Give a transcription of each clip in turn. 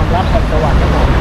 ความรักความสวัสดิ์กันหน่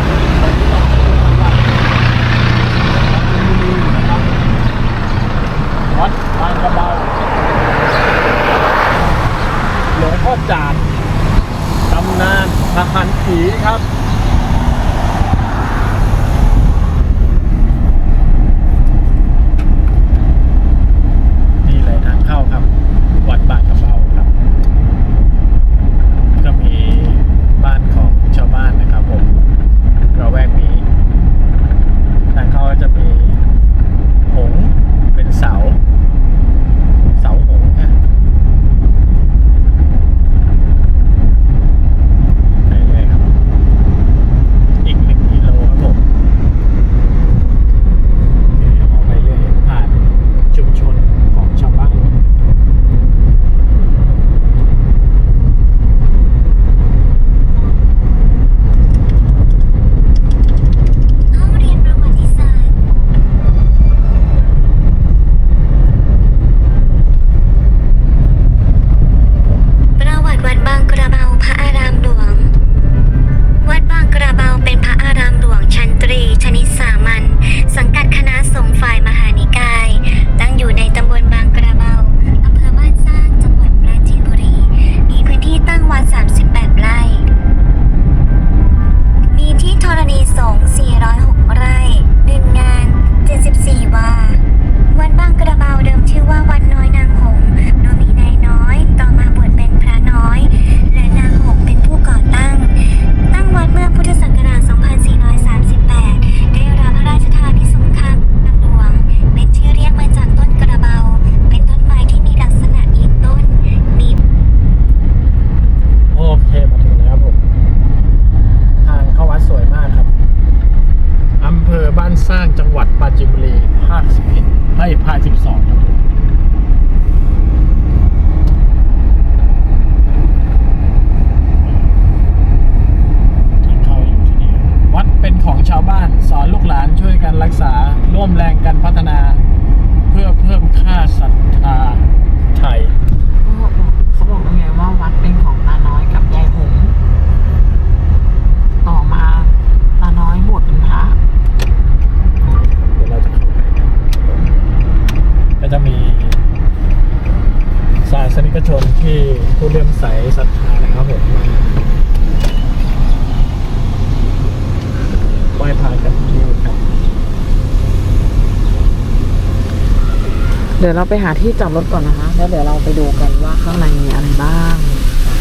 เดี๋ยวเราไปหาที่จอดรถก่อนนะคะ แล้วเดี๋ยวเราไปดูกันว่าข้างในมีอะไรบ้าง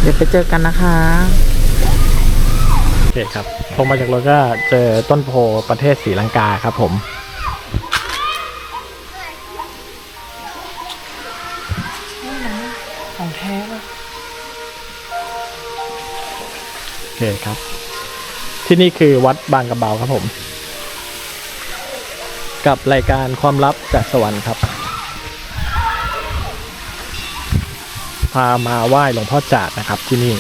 เดี๋ยวไปเจอกันนะคะโอเคครับลงมาจากรถก็เจอต้นโพประเทศศรีลังกาครับผม ของแท้เลยโอเคครับ ที่นี่คือวัดบางกระเบาครับผม กับรายการความลับจากสวรรค์ครับ พามาไหว้หลวงพ่อจาดนะครับที่นี่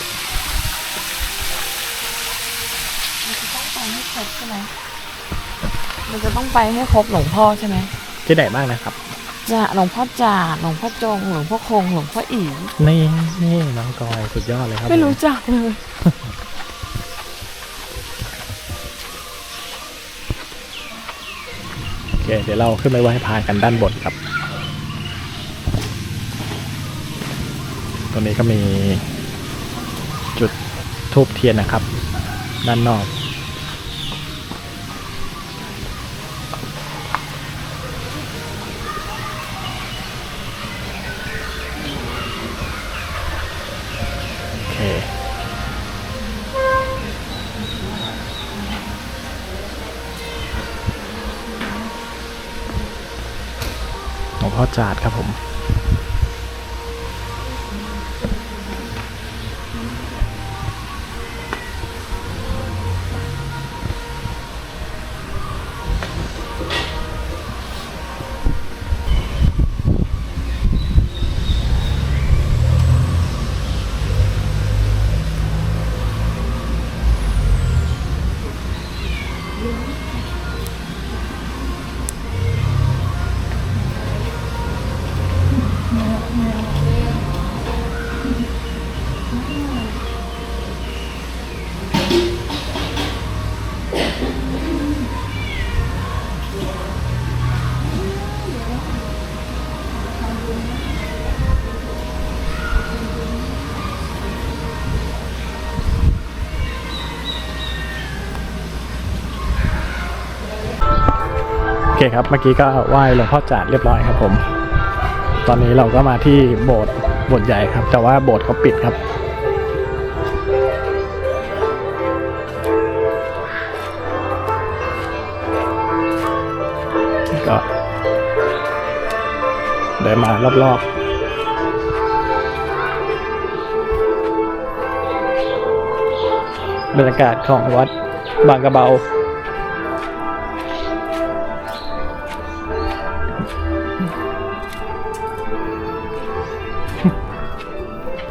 มันจะต้องไปให้ครบหลวงพ่อใช่ไหมที่ไหนบ้างนะครับจะหลวงพ่อจาหลวงพ่อจงหลวงพ่อคงหลวงพ่ออีนี่นี่น้องกอยสุดยอดเลยครับไม่รู้จักเลยโอเคเดี๋ยวเราขึ้นไปไหว้พาะกันด้านบนครับ รงนี้ก็มีจุดทูบเทียนนะครับ ด้านนอก โอเค หลวงพ่อจาดครับผม คครับเมื่อกี้ก็ไหว้หลวงพ่อจาดเรียบร้อยครับผม ตอนนี้เราก็มาที่โบสถ์โบสถ์ใหญ่ครับ แต่ว่าโบสถ์เขาปิดครับ ก็เดินมารอบๆบรรยากาศของวัดบางกระเบา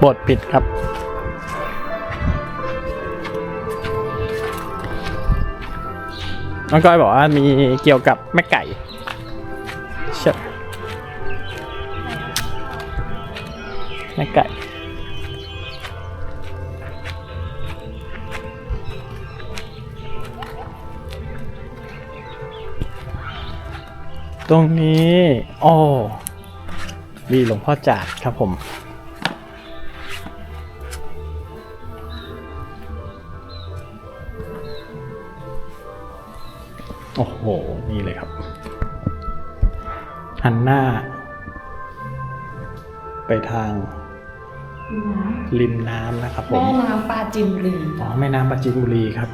บทปิดครับ น้องก้อยบอกว่ามีเกี่ยวกับแม่ไก่เชิญแม่ไก่ตรงนี้อ๋อมีหลวงพ่อจาดครับผม โอ้โห นี่เลยครับ หันหน้า ไปทางริมน้ำนะครับผมแม่น้ำปลาจินรีอ๋อแม่น้ำปราจีนบุรีครับ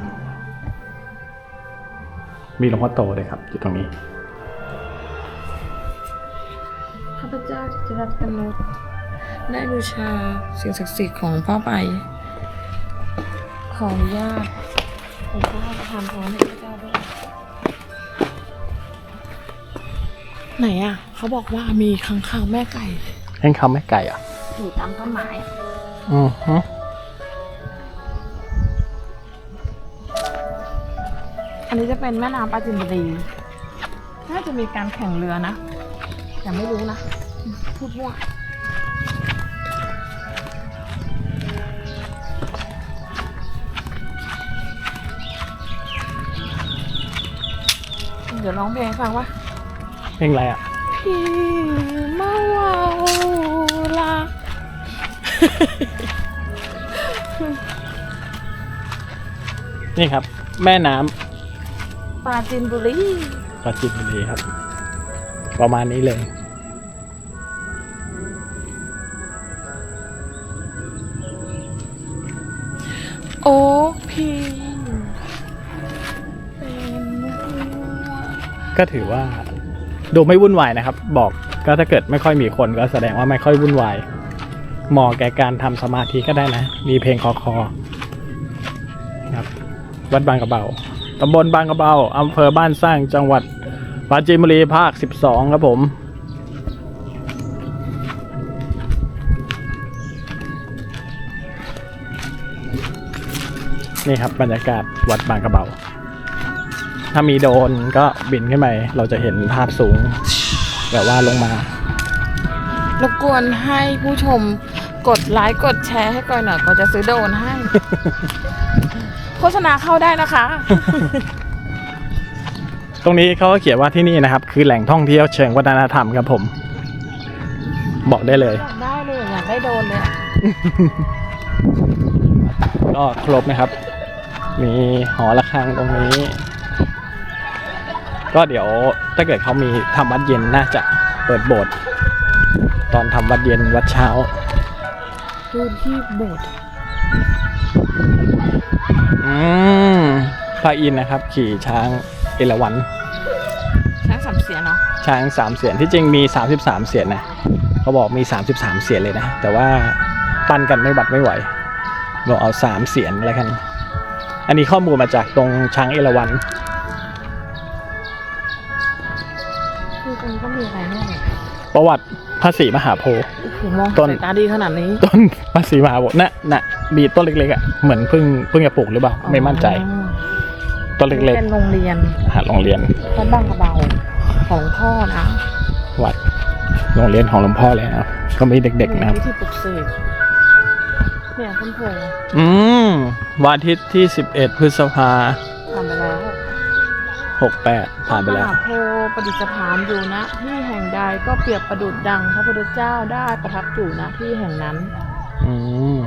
มีหลวงพ่อโตเลยครับอยู่ตรงนี้ข้าพเจ้าจะรับกำหนดได้บูชาสิ่งศักดิ์สิทธิ์ของพ่อไป ขออนุญาตผมก็ทานพรให้พระเจ้า ไหนอะ เขาบอกว่ามีค้างคาวแม่ไก่เห็นคำแม่ไก่อะ อยู่ตามต้นไม้อือฮึอันนี้จะเป็นแม่น้ำปราจินบุรี น่าจะมีการแข่งเรือนะ แต่ไม่รู้นะ พูดมั่วเดี๋ยวร้องเพลงให้ฟังว่า เพลงอะไรอะพี่มาว่าลานี่ครับ แม่น้ำปราจินบุรีปราจีนบุรีครับ ประมาณนี้เลย โอ้พี่เป็นหัวก็ถือว่า ดูไม่วุ่นวายนะครับ บอกก็ถ้าเกิดไม่ค่อยมีคนก็แสดงว่าไม่ค่อยวุ่นวายเหมาะแก่การทำสมาธิก็ได้นะ มีเพลงคอคอครับวัดบางกระเบาตำบลบางกระเบาอำเภอบ้านสร้างจังหวัดปราจีนบุรีภาค 12 ครับผม นี่ครับบรรยากาศวัดบางกระเบา ถ้ามีโดรนก็บินขึ้นไปเราจะเห็นภาพสูง แบบว่าลงมารบกวนให้ผู้ชมกดไลค์กดแชร์ให้ก่อนหน่อยก็จะซื้อโดรนให้ โฆษณาเข้าได้นะคะ ตรงนี้เขาก็เขียนว่าที่นี่นะครับ คือแหล่งท่องเที่ยวเชิงวัฒนธรรมครับผม บอกได้เลย อยากได้เลยอยากได้โดรนเลยอะก็ครบนะครับ มีหอระฆังตรงนี้ ก็เดี๋ยวถ้าเกิดเขามีทำวัดเย็นน่าจะเปิดโบสถ์ตอนทำวัดเย็นวัดเช้าดูที่โบสถ์อืมพระอินทร์นะครับ ขี่ช้างเอราวัณช้างสามเสียเนาะช้างสามเสียนที่จริงมี33เสียนนะเขาบอกมี33เสียนเลยนะ แต่ว่าปั้นกันไม่บัดไม่ไหวเราเอา3เสียนแล้วกัน อันนี้ข้อมูลมาจากตรงช้างเอราวัณ ประวัติพระศรีมหาโพธิ์โอ้โหมองต้น สายตาดีขนาดนี้ต้นพระศรีมหาโพธิ์น่ะน่ะมีต้นเล็กๆอะเหมือนเพิ่งเพิ่งจะปลูกหรือเปล่าไม่มั่นใจอ๋อต้นเล็กเป็นโรงเรียนๆหาโรงเรียนวัดบางกระเบาของหลวงพ่อนะวัดโรงเรียนของหลวงพ่อเลยนะครับก็มีเด็กๆนะครับวิธีปลุกเสกเนี่ยต้นโพอืมวันอาทิตย์ที่ 11 พฤษภาผ่านไปแล้ว 68 ผ่านไปแล้วมหาโพธิ์ประดิษฐานอยู่นะที่แห่งใดก็เปรียบประดุจดังพระพุทธเจ้าได้ประทับอยู่ณที่แห่งนั้น อืม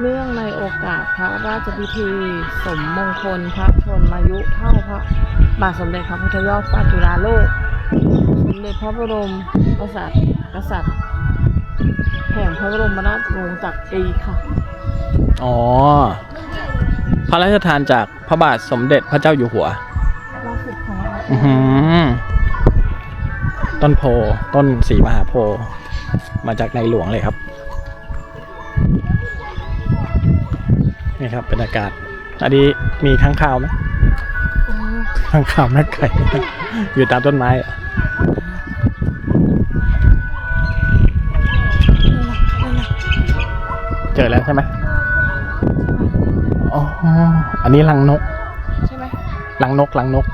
เนื่องในโอกาสพระราชพิธี สมมงคลพระชนมายุเท่าพระบาทสมเด็จพระพุทธยอดฟ้าจุฬาโลก สมเด็จพระบรมกษัตริย์กษัตริย์ แห่งพระบรมราชวงศ์จักรีค่ะ อ๋อ พระราชทานจากพระบาทสมเด็จพระเจ้าอยู่หัวล่าสุดของเราอือหือต้นโพต้นสีมหาโพธิ์มาจากในหลวงเลยครับนี่ครับบรรยากาศอันนี้มีข้างข่าวไหมข้างข่าวแม่ไก่อยู่ตามต้นไม้อะเจอแล้วใช่ไหม อ๋อ อันนี้รังนก ใช่ไหมลังนกลังนก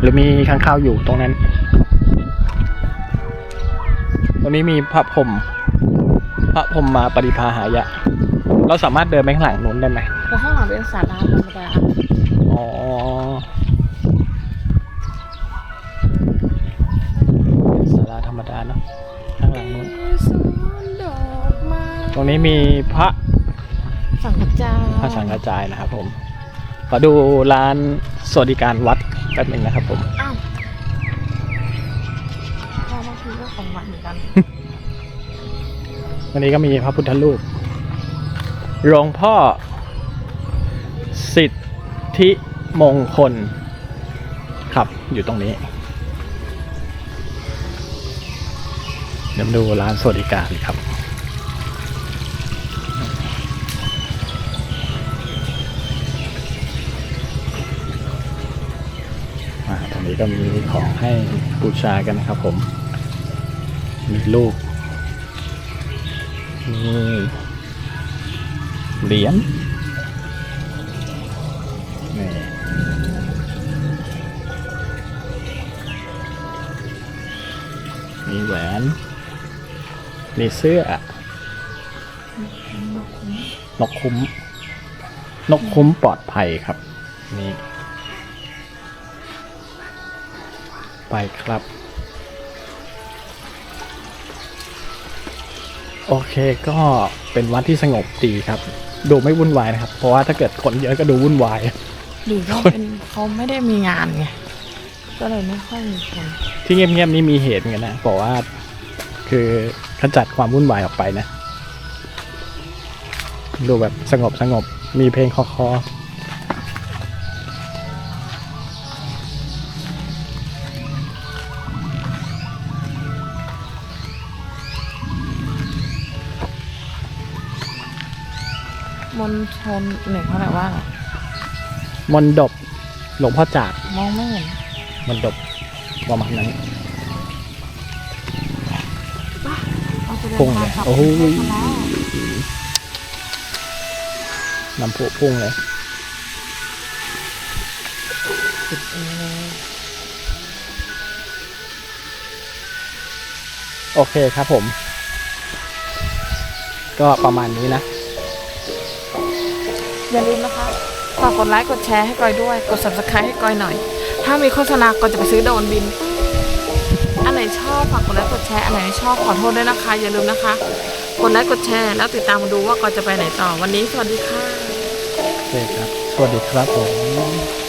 หรือมีข้างข้าวอยู่ตรงนั้น ตรงนี้มีพระพรหมพระพรหมมาปฏิภาหายะ เราสามารถเดินไปข้างหลังนู้นได้ไหมแต่ข้างหลังเป็นศาลาธรรมดาอ๋อศาลาธรรมดาเนาะข้างหลังนู้นสวนดอกไม้ตรงนี้มีพระ สังฆจายพระสังฆจายนะครับผม ขอดูร้านสวัสดิการวัดแป๊บหนึ่งนะครับผม อ้าวเราบางทีก็ของหวานเหมือนกัน วันนี้ก็มีพระพุทธรูป หลวงพ่อ สิทธิมงคล ครับ อยู่ตรงนี้ เดี๋ยวมาดูร้านสวัสดิการครับ ก็มีของให้บูชากันนะครับผม มีลูกมีเหรียญนี่มีแหวน มีเสื้อนกคุ้ม นกคุ้มปลอดภัยครับ นี่ ไปครับ โอเคก็เป็นวัดที่สงบดีครับ ดูไม่วุ่นวายนะครับ เพราะว่าถ้าเกิดคนเยอะก็ดูวุ่นวาย หรือว่าเป็นเขาไม่ได้มีงานไงก็เลยไม่ค่อยมีคนที่เงียบๆนี่มีเหตุเหมือนกันนะบอกว่าคือขจัดความวุ่นวายออกไปนะ ดูแบบสงบสงบมีเพลงคอคอ มณฑลหนึ่งเขาเรียกว่าอะไรมนดบหลวงพ่อจาดมองไม่เห็นมนดบประมาณนั้น เอาไปเดินพุ่งเลยทางกลับโอ้โหกรุงเทพมาแล้วน้ำพุพุ่งเลยปิดเองเลย โอเคครับผม ก็ประมาณนี้นะ อย่าลืมนะคะฝากกดไลค์กดแชร์ให้กอยด้วย กด subscribe ให้กอยหน่อย ถ้ามีโฆษณาก็จะไปซื้อโดนบิน อันไหนชอบฝากกดไลค์กดแชร์ อันไหนไม่ชอบขอโทษด้วยนะคะ อย่าลืมนะคะ กดไลค์กดแชร์ แล้วติดตามมาดูว่ากอยจะไปไหนต่อ วันนี้สวัสดีค่ะ โอเคครับ สวัสดีครับผม